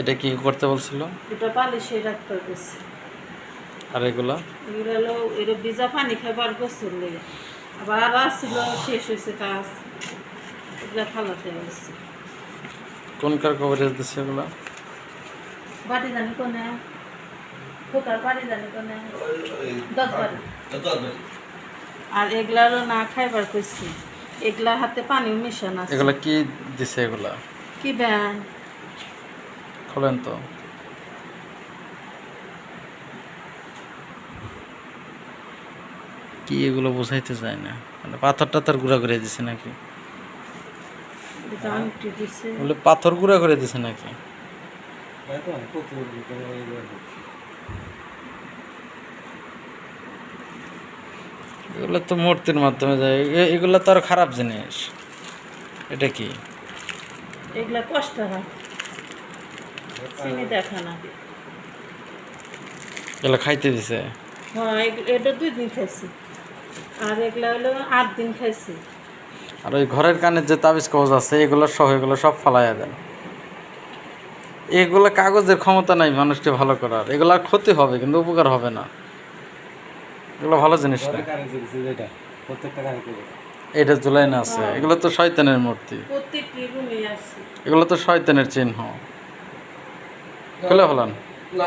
এটা কি করতে বলছিল? এটা পালিশে রাখতে গেছে আর এগুলা? এগুলো এটা ভিজা পানি খাবার গোসল লেগে আবার আসছিল শেষ হয়েছে কাজ। এগুলো ফালাতে গেছে কোন কার কভারেজ দিচ্ছে এগুলা? বাড়ি জানি কোনে? খোকার বাড়ি জানি কোনে? দশ বাড়ি আর এগুলারও না খাইবার কইছি। এগুলা হাতে পানি মিশান আছে। এগুলা কি দিছে এগুলা? কি ব্যান? খোলেন তো। কি এগুলো বোঝাইতে চায় না? মানে পাথর টাথর গুঁড়া করে দিছে নাকি? বলে পাথর গুঁড়া করে দিছে নাকি? এগুলো তো মূর্তির মাধ্যমে যায়। এগুলো তো আর খারাপ জিনিস। এটা কি? এগুলা কষ্ট হয়। চিনি দেখা না। এগুলো খাইতে দিছে? হ্যাঁ এটা দুই দিন খাইছি। আর এগুলা হলো আট দিন খাইছি। আর ওই ঘরের কানের যে তাবিজ কবজ আছে এগুলো সহ এগুলো সব ফালাইয়া দেন। এগুলো কাগজের ক্ষমতা নাই মানুষকে ভালো করার। এগুলো ক্ষতি হবে কিন্তু উপকার হবে না। এগুলো ভালো জিনিস না। এটা জুলাই না আছে। এগুলো তো শয়তানের মূর্তি। এগুলো তো শয়তানের চিহ্ন। খুলে ফেলান